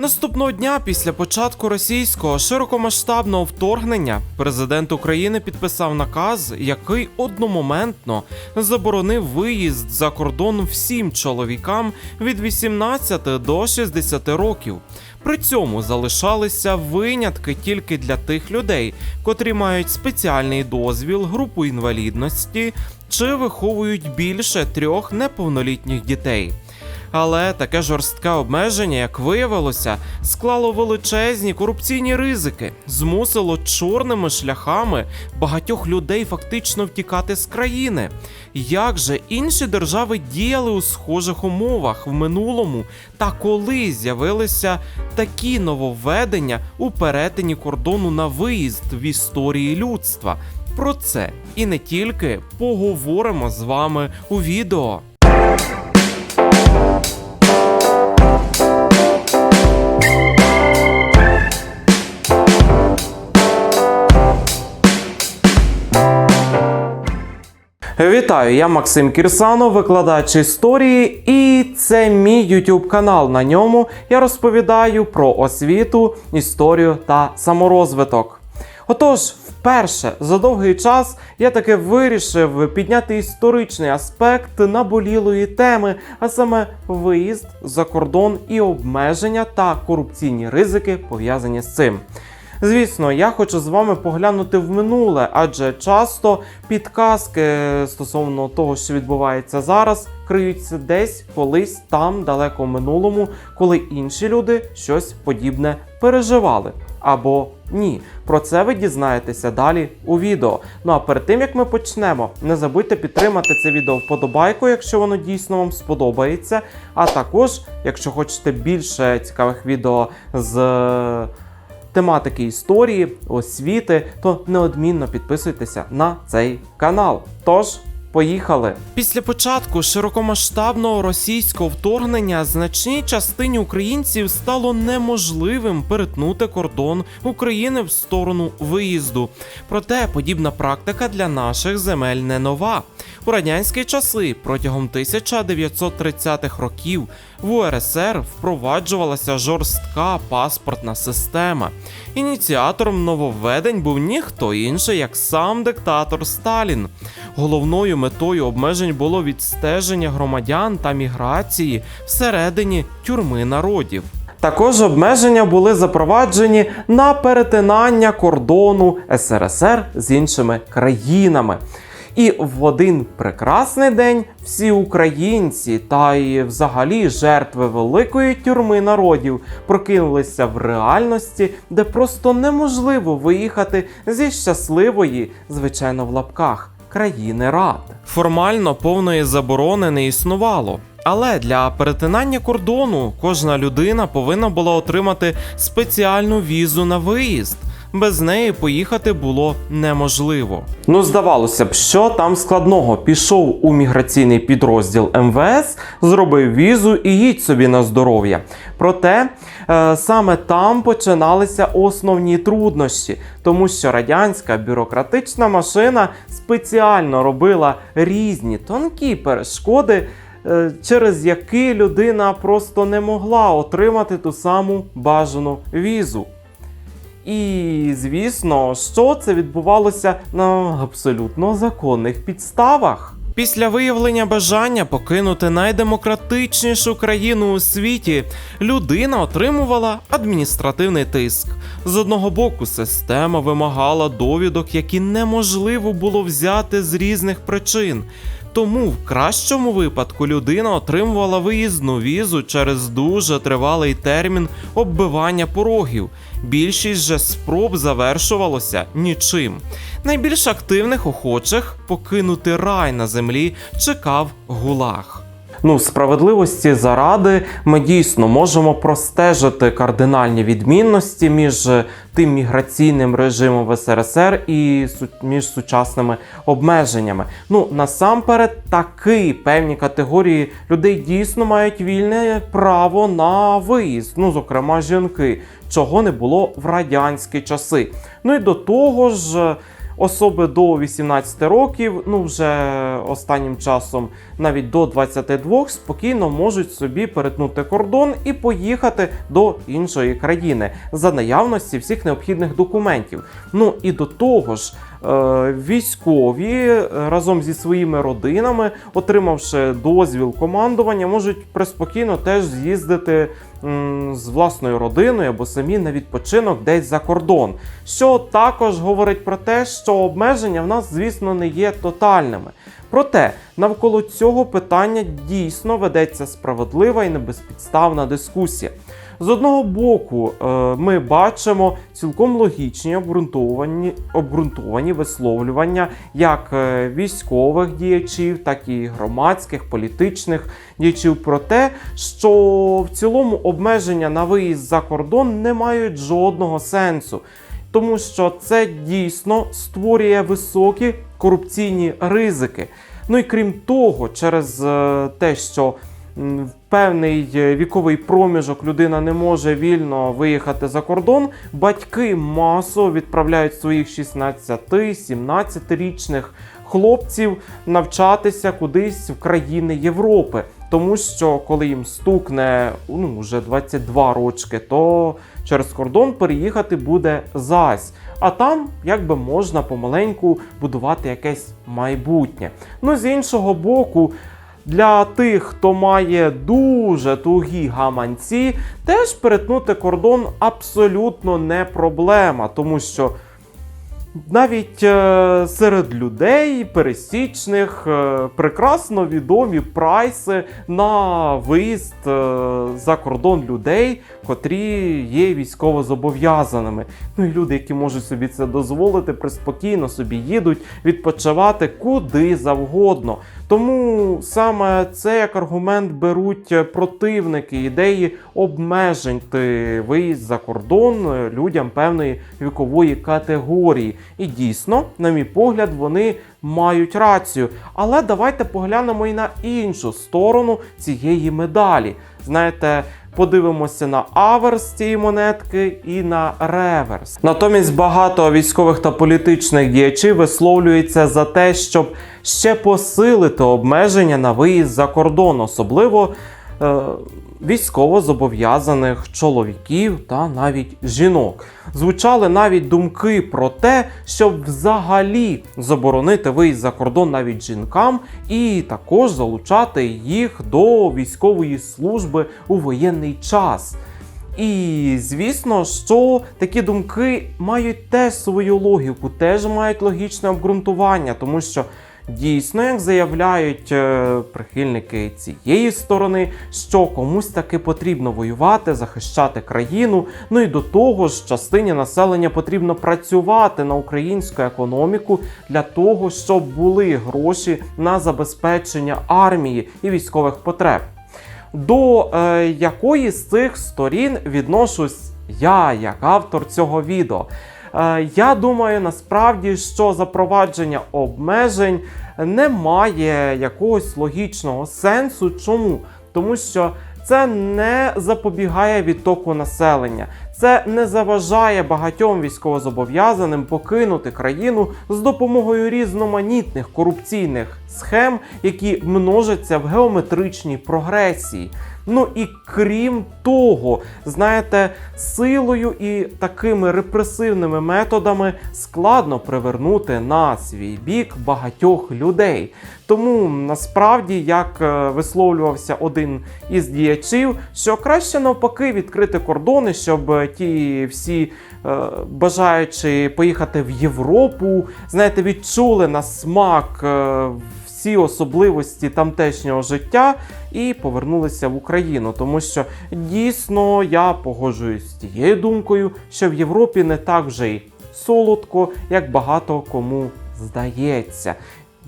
Наступного дня після початку російського широкомасштабного вторгнення президент України підписав наказ, який одномоментно заборонив виїзд за кордон всім чоловікам від 18 до 60 років. При цьому залишалися винятки тільки для тих людей, котрі мають спеціальний дозвіл, групу інвалідності чи виховують більше трьох неповнолітніх дітей. Але таке жорстке обмеження, як виявилося, склало величезні корупційні ризики, змусило чорними шляхами багатьох людей фактично втікати з країни. Як же інші держави діяли у схожих умовах в минулому та коли з'явилися такі нововведення у перетині кордону на виїзд в історії людства? Про це і не тільки поговоримо з вами у відео. Вітаю, я Максим Кірсанов, викладач історії, і це мій YouTube канал. На ньому я розповідаю про освіту, історію та саморозвиток. Отож, вперше за довгий час я таки вирішив підняти історичний аспект наболілої теми, а саме виїзд за кордон і обмеження та корупційні ризики пов'язані з цим. Звісно, я хочу з вами поглянути в минуле, адже часто підказки стосовно того, що відбувається зараз, криються десь колись там, далеко в минулому, коли інші люди щось подібне переживали. Або ні. Про це ви дізнаєтеся далі у відео. Ну а перед тим як ми почнемо, не забудьте підтримати це відео вподобайкою, якщо воно дійсно вам сподобається. А також, якщо хочете більше цікавих відео з тематики історії, освіти, то неодмінно підписуйтеся на цей канал. Тож. Поїхали після початку широкомасштабного російського вторгнення значній частині українців стало неможливим перетнути кордон України в сторону виїзду. Проте подібна практика для наших земель не нова. У радянські часи протягом 1930-х років в УРСР впроваджувалася жорстка паспортна система. Ініціатором нововведень був ніхто інший, як сам диктатор Сталін. Головною метою обмежень було відстеження громадян та міграції всередині тюрми народів. Також обмеження були запроваджені на перетинання кордону СРСР з іншими країнами. І в один прекрасний день всі українці та й взагалі жертви великої тюрми народів прокинулися в реальності, де просто неможливо виїхати зі щасливої, звичайно, в лапках країни рад. Формально повної заборони не існувало. Але для перетинання кордону кожна людина повинна була отримати спеціальну візу на виїзд. Без неї поїхати було неможливо. Ну, здавалося б, що там складного. Пішов у міграційний підрозділ МВС, зробив візу і їдь собі на здоров'я. Проте саме там починалися основні труднощі, тому що радянська бюрократична машина спеціально робила різні тонкі перешкоди. е, Через які людина просто не могла отримати ту саму бажану візу. І, звісно, що це відбувалося на абсолютно законних підставах. Після виявлення бажання покинути найдемократичнішу країну у світі, людина отримувала адміністративний тиск. З одного боку, система вимагала довідок, які неможливо було взяти з різних причин. Тому в кращому випадку людина отримувала виїзну візу через дуже тривалий термін оббивання порогів. Більшість же спроб завершувалося нічим. Найбільш активних охочих покинути рай на землі чекав гулаг. Ну, справедливості заради ми дійсно можемо простежити кардинальні відмінності між тим міграційним режимом в СРСР і між сучасними обмеженнями. Ну, насамперед, таки певні категорії людей дійсно мають вільне право на виїзд, ну, зокрема, жінки, чого не було в радянські часи. Ну і до того ж. Особи до 18 років, ну вже останнім часом навіть до 22, спокійно можуть собі перетнути кордон і поїхати до іншої країни за наявності всіх необхідних документів. Ну і до того ж, е, військові разом зі своїми родинами, отримавши дозвіл командування, можуть преспокійно теж з'їздити з власною родиною або самі на відпочинок десь за кордон. Що також говорить про те, що обмеження в нас, звісно, не є тотальними. Проте навколо цього питання дійсно ведеться справедлива і небезпідставна дискусія. З одного боку, е, ми бачимо цілком логічні обґрунтовані, обґрунтовані висловлювання як е, військових діячів, так і громадських, політичних діячів про те, що в цілому обмеження на виїзд за кордон не мають жодного сенсу. Тому що це дійсно створює високі корупційні ризики. Ну і крім того, через е, те, що в певний е, віковий проміжок людина не може вільно виїхати за кордон, батьки масово відправляють своїх 16-17-річних хлопців навчатися кудись в країни Європи. Тому що коли їм стукне ну, вже 22 рочки, то через кордон переїхати буде зась. А там якби можна помаленьку будувати якесь майбутнє. Ну, з іншого боку, для тих, хто має дуже тугі гаманці, теж перетнути кордон абсолютно не проблема, тому що навіть е, серед людей пересічних е, прекрасно відомі прайси на виїзд е, за кордон людей, котрі є військовозобов'язаними. Ну і люди, які можуть собі це дозволити, приспокійно собі їдуть відпочивати куди завгодно. Тому саме це як аргумент беруть противники ідеї обмежити виїзд за кордон людям певної вікової категорії. І дійсно, на мій погляд, вони мають рацію. Але давайте поглянемо і на іншу сторону цієї медалі. Знаєте, подивимося на аверс цієї монетки і на реверс. Натомість багато військових та політичних діячів висловлюється за те, щоб ще посилити обмеження на виїзд за кордон, особливо. Е- Військово зобов'язаних чоловіків та навіть жінок звучали навіть думки про те, щоб взагалі заборонити виїзд за кордон навіть жінкам, і також залучати їх до військової служби у воєнний час. І звісно, що такі думки мають теж свою логіку, теж мають логічне обґрунтування, тому що дійсно, як заявляють е, прихильники цієї сторони, що комусь таки потрібно воювати, захищати країну. Ну і до того ж, частині населення потрібно працювати на українську економіку для того, щоб були гроші на забезпечення армії і військових потреб. До е, якої з цих сторін відношусь я, як автор цього відео. Е, я думаю, насправді, що запровадження обмежень не має якогось логічного сенсу. Чому? Тому що це не запобігає відтоку населення, це не заважає багатьом військовозобов'язаним покинути країну з допомогою різноманітних корупційних схем, які множаться в геометричній прогресії. Ну і крім того, знаєте, силою і такими репресивними методами складно привернути на свій бік багатьох людей. Тому насправді, як е, висловлювався один із діячів, що краще навпаки відкрити кордони, щоб ті всі е, бажаючи поїхати в Європу, знаєте, відчули на смак. е, всі особливості тамтешнього життя і повернулися в Україну, тому що дійсно я погоджуюсь з тією думкою, що в Європі не так вже й солодко, як багато кому здається.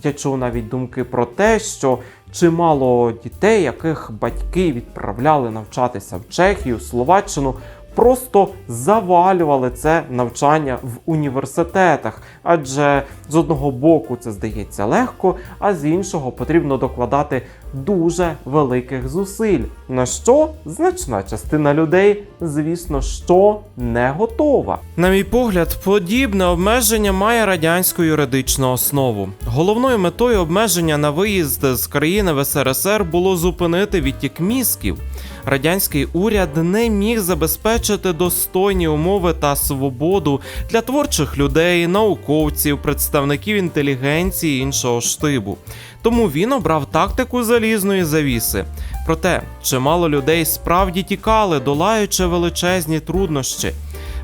Я чув навіть думки про те, що чимало дітей, яких батьки відправляли навчатися в Чехію, Словаччину, просто завалювали це навчання в університетах. Адже з одного боку це здається легко, а з іншого потрібно докладати дуже великих зусиль, на що значна частина людей, звісно, що не готова. На мій погляд, подібне обмеження має радянську юридичну основу. Головною метою обмеження на виїзд з країни в СРСР було зупинити відтік мізків. Радянський уряд не міг забезпечити достойні умови та свободу для творчих людей, науковців, представників інтелігенції іншого штибу. Тому він обрав тактику залізної завіси. Проте чимало людей справді тікали, долаючи величезні труднощі.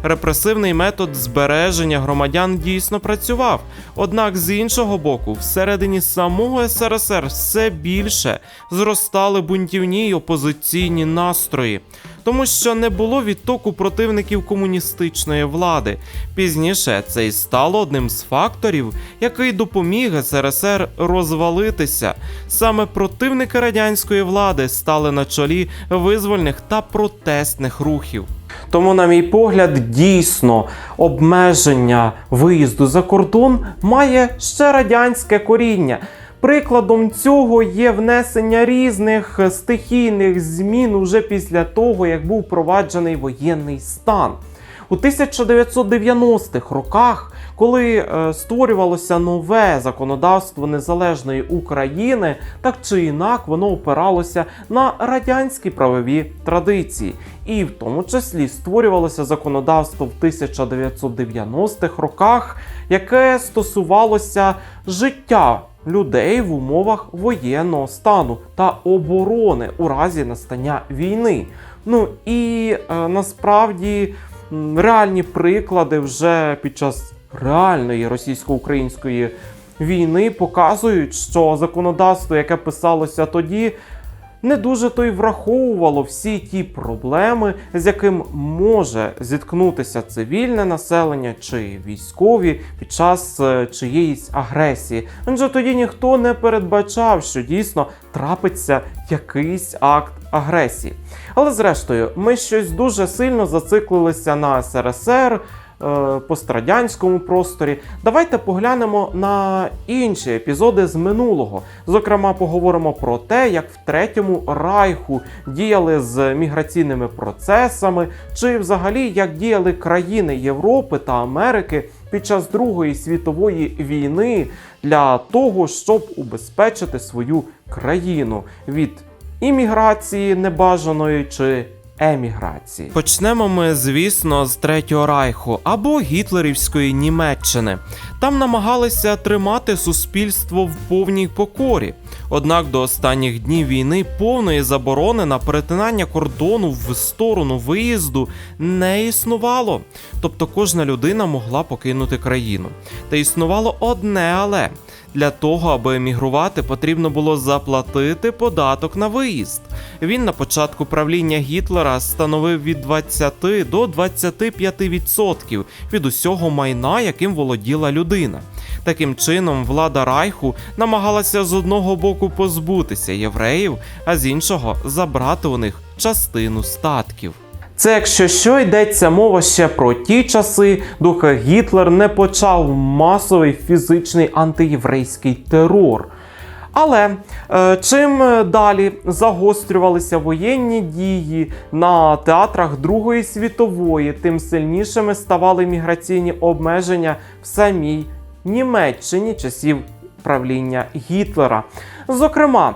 Репресивний метод збереження громадян дійсно працював. Однак, з іншого боку, всередині самого СРСР все більше зростали бунтівні й опозиційні настрої, тому що не було відтоку противників комуністичної влади. Пізніше це й стало одним з факторів, який допоміг СРСР розвалитися. Саме противники радянської влади стали на чолі визвольних та протестних рухів. Тому, на мій погляд, дійсно обмеження виїзду за кордон має ще радянське коріння. Прикладом цього є внесення різних стихійних змін уже після того, як був впроваджений воєнний стан. У 1990-х роках, коли е, створювалося нове законодавство незалежної України, так чи інак воно опиралося на радянські правові традиції, і в тому числі створювалося законодавство в 1990-х роках, яке стосувалося життя людей в умовах воєнного стану та оборони у разі настання війни. Ну і е, насправді реальні приклади вже під час реальної російсько-української війни показують, що законодавство, яке писалося тоді, не дуже то й враховувало всі ті проблеми, з яким може зіткнутися цивільне населення чи військові під час е, чиєїсь агресії. Адже тоді ніхто не передбачав, що дійсно трапиться якийсь акт агресії. Але зрештою, ми щось дуже сильно зациклилися на СРСР. Е, Пострадянському просторі. Давайте поглянемо на інші епізоди з минулого. Зокрема, поговоримо про те, як в третьому райху діяли з міграційними процесами, чи взагалі як діяли країни Європи та Америки під час Другої світової війни для того, щоб убезпечити свою країну від імміграції небажаної чи еміграції. Почнемо ми, звісно, з Третього Райху або гітлерівської Німеччини. Там намагалися тримати суспільство в повній покорі. Однак до останніх днів війни повної заборони на перетинання кордону в сторону виїзду не існувало. Тобто кожна людина могла покинути країну. Та існувало одне але. Для того, аби емігрувати, потрібно було заплатити податок на виїзд. Він на початку правління Гітлера становив від 20 до 25% від усього майна, яким володіла людина. Таким чином, влада Райху намагалася з одного боку позбутися євреїв, а з іншого забрати у них частину статків. Це якщо що йдеться мова ще про ті часи, доки Гітлер не почав масовий фізичний антиєврейський терор. Але е, чим далі загострювалися воєнні дії на театрах Другої світової, тим сильнішими ставали міграційні обмеження в самій Німеччині часів правління Гітлера. Зокрема,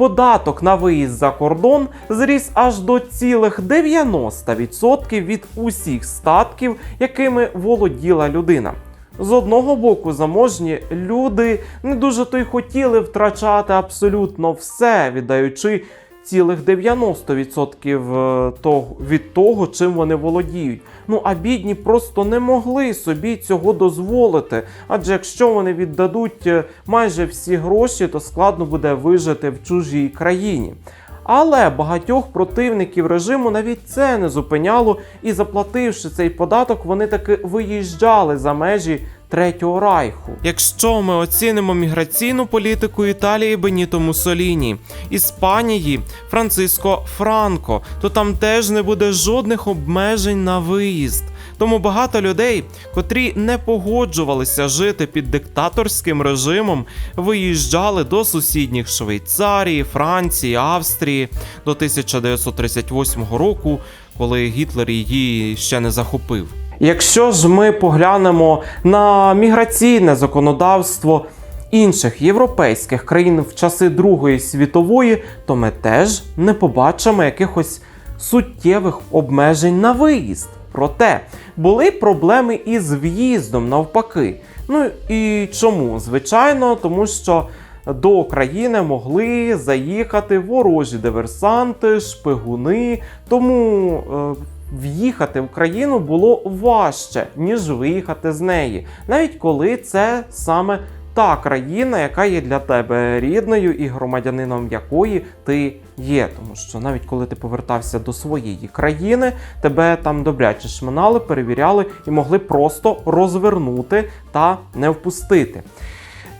податок на виїзд за кордон зріс аж до цілих 90% від усіх статків, якими володіла людина. З одного боку, заможні люди не дуже то й хотіли втрачати абсолютно все, віддаючи цілих 90% е, від того, чим вони володіють. Ну а бідні просто не могли собі цього дозволити. Адже якщо вони віддадуть е, майже всі гроші, то складно буде вижити в чужій країні. Але багатьох противників режиму навіть це не зупиняло, і заплативши цей податок, вони таки виїжджали за межі Третього райху. Якщо ми оцінимо міграційну політику Італії Беніто Муссоліні, Іспанії Франциско Франко, то там теж не буде жодних обмежень на виїзд. Тому багато людей, котрі не погоджувалися жити під диктаторським режимом, виїжджали до сусідніх Швейцарії, Франції, Австрії до 1938 року, коли Гітлер її ще не захопив. Якщо ж ми поглянемо на міграційне законодавство інших європейських країн в часи Другої світової, то ми теж не побачимо якихось суттєвих обмежень на виїзд. Проте були проблеми із в'їздом навпаки. Ну і чому? Звичайно, тому що до країни могли заїхати ворожі диверсанти, шпигуни. Тому е, в'їхати в країну було важче, ніж виїхати з неї, навіть коли це саме та країна, яка є для тебе рідною і громадянином якої ти є. Тому що навіть коли ти повертався до своєї країни, тебе там добряче шминали, перевіряли і могли просто розвернути та не впустити.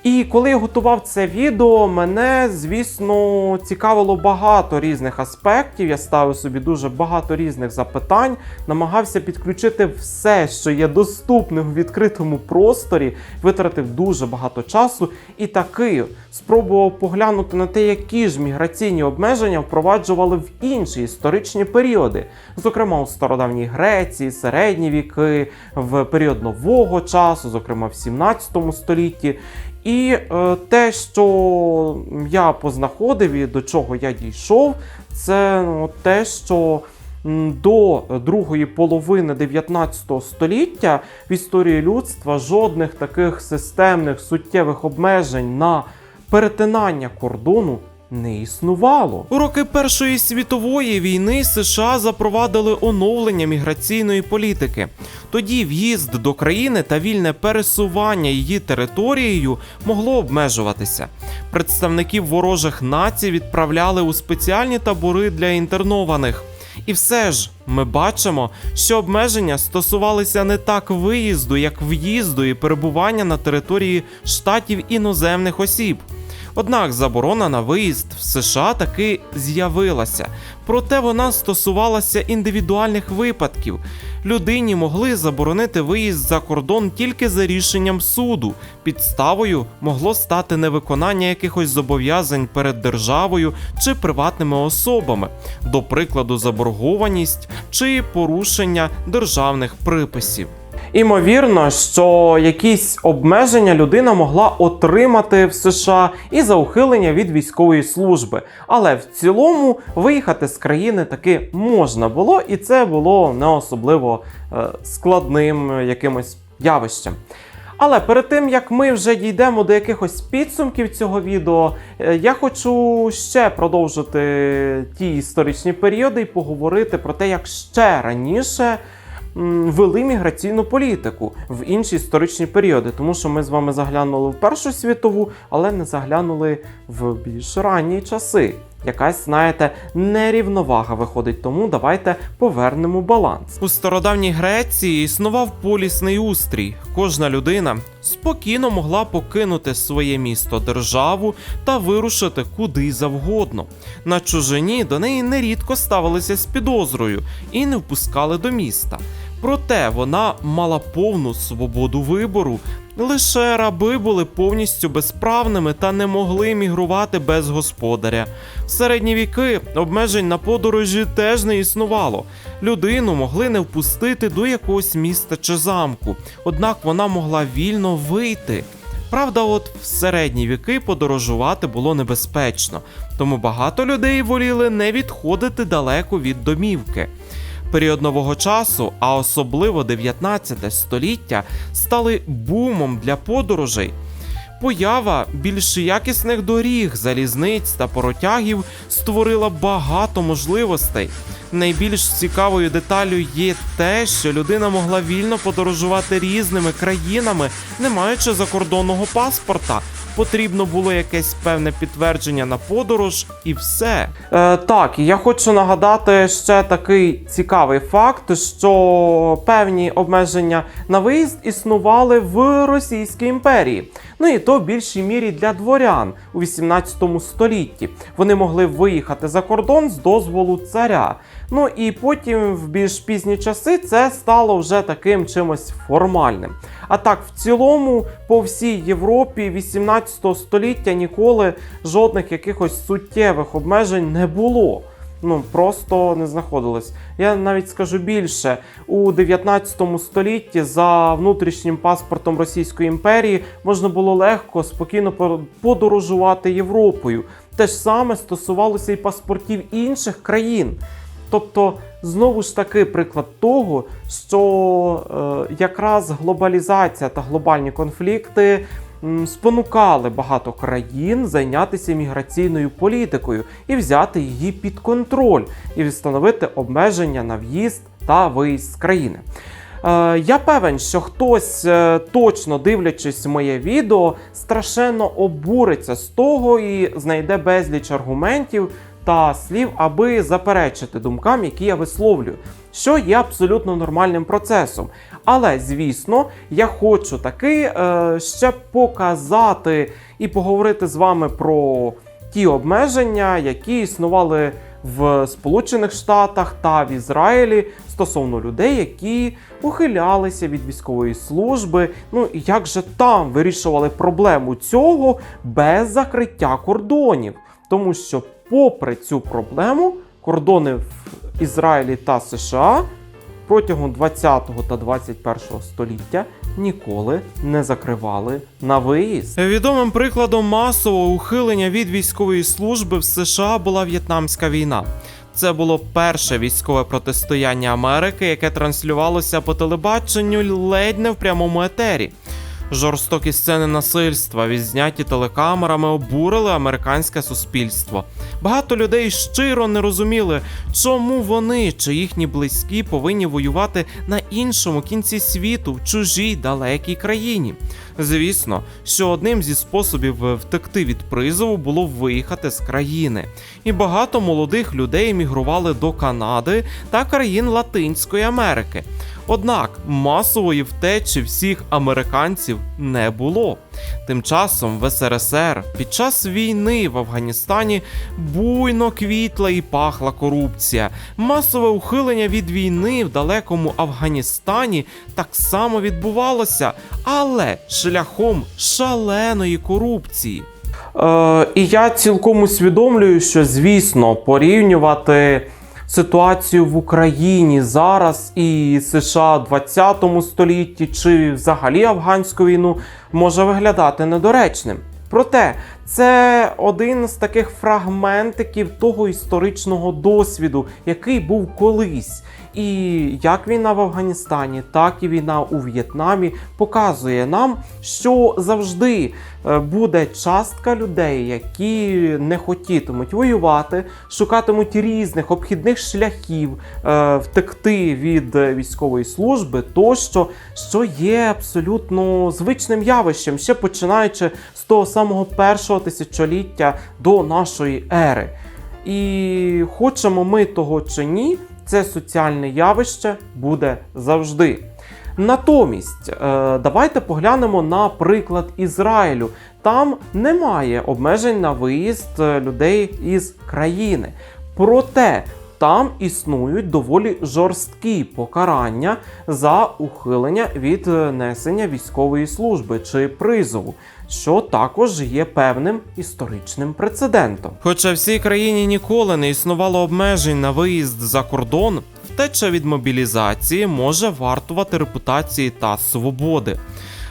І коли я готував це відео, мене, звісно, цікавило багато різних аспектів. Я ставив собі дуже багато різних запитань, намагався підключити все, що є доступним у відкритому просторі, витратив дуже багато часу і таки спробував поглянути на те, які ж міграційні обмеження впроваджували в інші історичні періоди, зокрема у стародавній Греції, середні віки, в період нового часу, зокрема в 17 столітті. І е, те, що я познаходив і до чого я дійшов, це ну, те, що до другої половини 19 століття в історії людства жодних таких системних суттєвих обмежень на перетинання кордону не існувало. У роки Першої світової війни США запровадили оновлення міграційної політики. Тоді в'їзд до країни та вільне пересування її територією могло обмежуватися. Представників ворожих націй відправляли у спеціальні табори для інтернованих. І все ж ми бачимо, що обмеження стосувалися не так виїзду, як в'їзду і перебування на території штатів іноземних осіб. Однак заборона на виїзд в США таки з'явилася, проте вона стосувалася індивідуальних випадків. Людині могли заборонити виїзд за кордон тільки за рішенням суду. Підставою могло стати невиконання якихось зобов'язань перед державою чи приватними особами, до прикладу, заборгованість чи порушення державних приписів. Імовірно, що якісь обмеження людина могла отримати в США і за ухилення від військової служби. Але в цілому виїхати з країни таки можна було, і це було не особливо е, складним якимось явищем. Але перед тим як ми вже дійдемо до якихось підсумків цього відео, е, я хочу ще продовжити ті історичні періоди і поговорити про те, як ще раніше вели міграційну політику в інші історичні періоди, тому що ми з вами заглянули в Першу світову, але не заглянули в більш ранні часи. Якась, знаєте, нерівновага виходить, тому давайте повернемо баланс. У стародавній Греції існував полісний устрій. Кожна людина спокійно могла покинути своє місто, державу та вирушити куди завгодно. На чужині до неї нерідко ставилися з підозрою і не впускали до міста. Проте вона мала повну свободу вибору. Лише раби були повністю безправними та не могли мігрувати без господаря. В середні віки обмежень на подорожі теж не існувало. Людину могли не впустити до якогось міста чи замку, однак вона могла вільно вийти. Правда, от в середні віки подорожувати було небезпечно, тому багато людей воліли не відходити далеко від домівки. Період нового часу, а особливо 19 століття, стали бумом для подорожей. Поява більш якісних доріг, залізниць та поротягів створила багато можливостей. Найбільш цікавою деталю є те, що людина могла вільно подорожувати різними країнами, не маючи закордонного паспорта. Потрібно було якесь певне підтвердження на подорож, і все. Е, так, я хочу нагадати ще такий цікавий факт, що певні обмеження на виїзд існували в Російській імперії. Ну і то в більшій мірі для дворян у 18 столітті. Вони могли виїхати за кордон з дозволу царя. Ну і потім, в більш пізні часи, це стало вже таким чимось формальним. А так, в цілому, по всій Європі 18 століття ніколи жодних якихось суттєвих обмежень не було. Ну просто не знаходилось. Я навіть скажу більше у 19 столітті за внутрішнім паспортом Російської імперії можна було легко, спокійно по- подорожувати Європою. Те ж саме стосувалося і паспортів інших країн. Тобто, знову ж таки, приклад того, що е, якраз глобалізація та глобальні конфлікти спонукали багато країн зайнятися міграційною політикою і взяти її під контроль, і встановити обмеження на в'їзд та виїзд з країни. Е, я певен, що хтось, е, точно дивлячись моє відео, страшенно обуриться з того і знайде безліч аргументів та слів, аби заперечити думкам, які я висловлюю, що є абсолютно нормальним процесом. Але звісно, я хочу таки е, ще показати і поговорити з вами про ті обмеження, які існували в Сполучених Штатах та в Ізраїлі стосовно людей, які ухилялися від військової служби. Ну і як же там вирішували проблему цього без закриття кордонів, тому що, попри цю проблему, кордони в Ізраїлі та США протягом 20 та 21 століття ніколи не закривали на виїзд. Відомим прикладом масового ухилення від військової служби в США була В'єтнамська війна. Це було перше військове протистояння Америки, яке транслювалося по телебаченню ледь не в прямому етері. Жорстокі сцени насильства, відзняті телекамерами, обурили американське суспільство. Багато людей щиро не розуміли, чому вони чи їхні близькі повинні воювати на іншому кінці світу в чужій далекій країні. Звісно, що одним зі способів втекти від призову було виїхати з країни, і багато молодих людей емігрували до Канади та країн Латинської Америки. Однак масової втечі всіх американців не було. Тим часом в СРСР під час війни в Афганістані буйно квітла і пахла корупція. Масове ухилення від війни в далекому Афганістані так само відбувалося, але шляхом шаленої корупції. Е, і я цілком усвідомлюю, що звісно порівнювати ситуацію в Україні зараз і США в 20 столітті чи взагалі афганську війну може виглядати недоречним. Проте це один з таких фрагментиків того історичного досвіду, який був колись. І як війна в Афганістані, так і війна у В'єтнамі показує нам, що завжди е, буде частка людей, які не хотітимуть воювати, шукатимуть різних обхідних шляхів е, втекти від військової служби, тощо, що є абсолютно звичним явищем, ще починаючи з того самого першого тисячоліття до нашої ери. І хочемо ми того чи ні, це соціальне явище буде завжди. Натомість, е, давайте поглянемо на приклад Ізраїлю. Там немає обмежень на виїзд е, людей із країни. Проте там існують доволі жорсткі покарання за ухилення від е, несення військової служби чи призову, що також є певним історичним прецедентом. Хоча в цій країні ніколи не існувало обмежень на виїзд за кордон, втеча від мобілізації може вартувати репутації та свободи.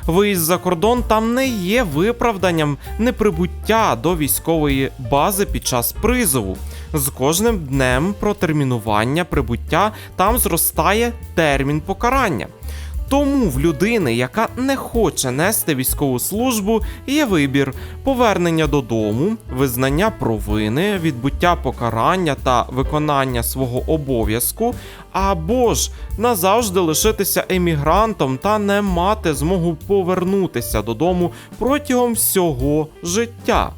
Виїзд за кордон там не є виправданням неприбуття до військової бази під час призову. З кожним днем протермінування прибуття там зростає термін покарання. Тому в людини, яка не хоче нести військову службу, є вибір повернення додому, визнання провини, відбуття покарання та виконання свого обов'язку, або ж назавжди лишитися емігрантом та не мати змогу повернутися додому протягом всього життя.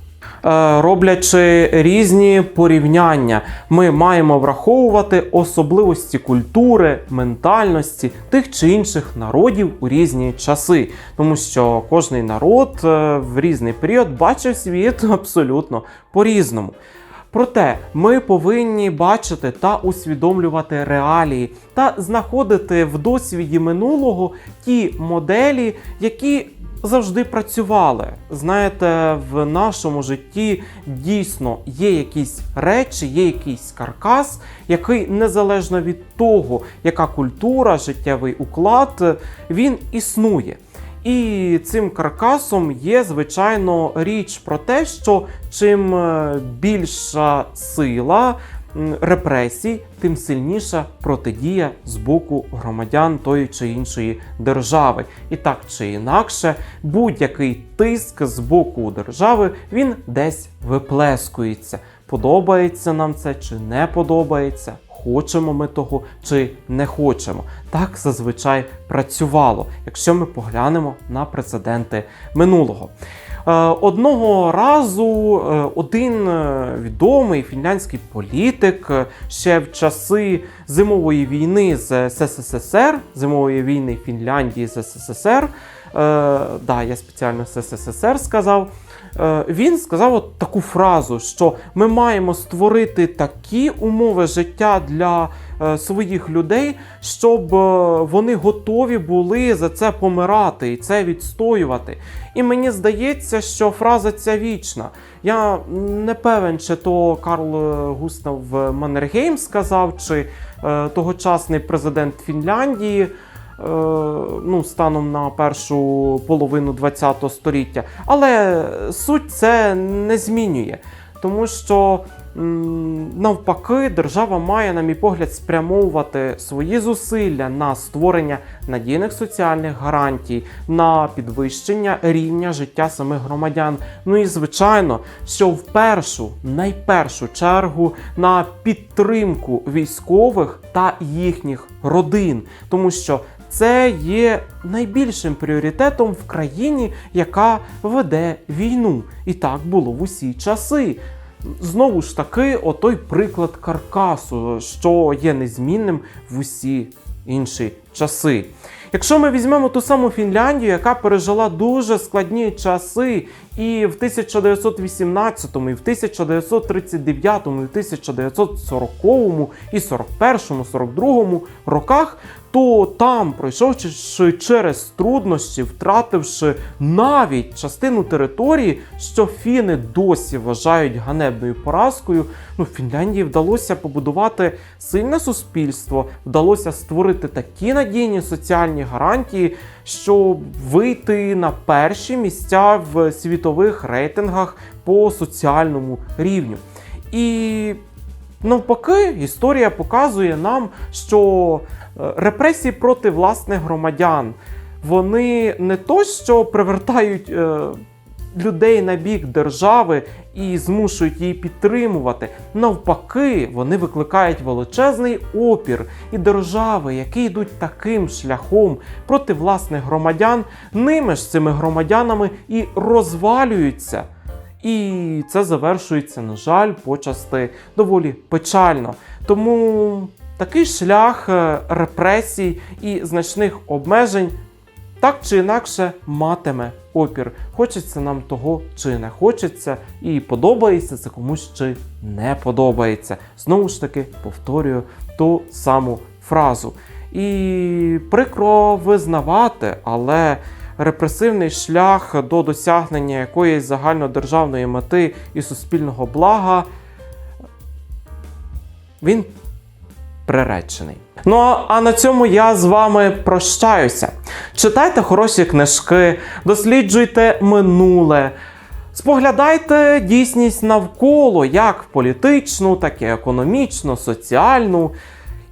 Е, роблячи різні порівняння, ми маємо враховувати особливості культури, ментальності тих чи інших народів у різні часи, тому що кожний народ е, в різний період бачив світ абсолютно по-різному. Проте ми повинні бачити та усвідомлювати реалії та знаходити в досвіді минулого ті моделі, які завжди працювали. Знаєте, в нашому житті дійсно є якісь речі, є якийсь каркас, який незалежно від того, яка культура, життєвий уклад, він існує. І цим каркасом є, звичайно, річ про те, що чим е, більша сила репресій, тим сильніша протидія з боку громадян тої чи іншої держави. І так чи інакше, будь-який тиск з боку держави він десь виплескується. Подобається нам це чи не подобається. Хочемо ми того чи не хочемо. Так зазвичай працювало, якщо ми поглянемо на прецеденти минулого. Е, Одного разу е, один е, відомий фінляндський політик ще в часи зимової війни з СССР, зимової війни Фінляндії з СССР, е, да, я спеціально СССР сказав. Е, Він сказав от таку фразу, що ми маємо створити такі умови життя для е, своїх людей, щоб е, вони готові були за це помирати і це відстоювати. І мені здається, що фраза ця вічна. Я не певен, чи то Карл Густав Маннергейм сказав, чи тогочасний президент Фінляндії. Е, Ну, станом на першу половину ХХ століття. Але суть це не змінює, тому що навпаки держава має, на мій погляд, спрямовувати свої зусилля на створення надійних соціальних гарантій, на підвищення рівня життя самих громадян. Ну і звичайно, що в першу, найпершу чергу на підтримку військових та їхніх родин, тому що це є найбільшим пріоритетом в країні, яка веде війну. І так було в усі часи. Знову ж таки, отой приклад каркасу, що є незмінним в усі інші часи. Якщо ми візьмемо ту саму Фінляндію, яка пережила дуже складні часи, і в 1918, і в 1939, і в 1940 і 41, 42 роках, то там, пройшовши через труднощі, втративши навіть частину території, що фіни досі вважають ганебною поразкою, ну Фінляндії вдалося побудувати сильне суспільство, вдалося створити такі надійні соціальні гарантії, щоб вийти на перші місця в світових рейтингах по соціальному рівню. І навпаки, історія показує нам, що е, репресії проти власних громадян вони не то, що привертають е, людей на бік держави і змушують її підтримувати. Навпаки, вони викликають величезний опір і держави, які йдуть таким шляхом проти власних громадян, ними ж цими громадянами і розвалюються. І це завершується, на жаль, почасти доволі печально. Тому такий шлях е, репресій і значних обмежень так чи інакше матиме опір. Хочеться нам того чи не хочеться, і подобається це комусь чи не подобається. Знову ж таки, повторюю ту саму фразу. І прикро визнавати, але репресивний шлях до досягнення якоїсь загальнодержавної мети і суспільного блага він приречений. Ну а на цьому я з вами прощаюся. Читайте хороші книжки, досліджуйте минуле. Споглядайте дійсність навколо, як політичну, так і економічну, соціальну.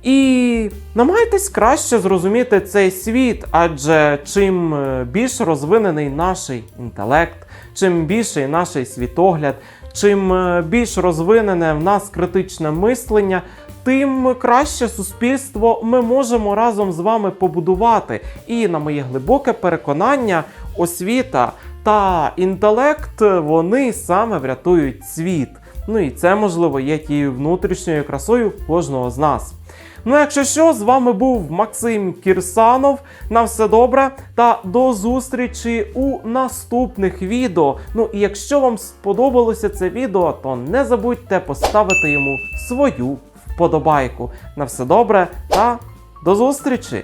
І намагайтесь краще зрозуміти цей світ, адже чим е, більш розвинений наш інтелект, чим більший наш світогляд, чим е, більш розвинене в нас критичне мислення, тим краще суспільство ми можемо разом з вами побудувати. І на моє глибоке переконання, освіта та інтелект вони саме врятують світ. Ну і це, можливо, є тією внутрішньою красою кожного з нас. Ну, якщо що, з вами був Максим Кірсанов. На все добре та до зустрічі у наступних відео. Ну і якщо вам сподобалося це відео, то не забудьте поставити йому свою вподобайку. На все добре та до зустрічі!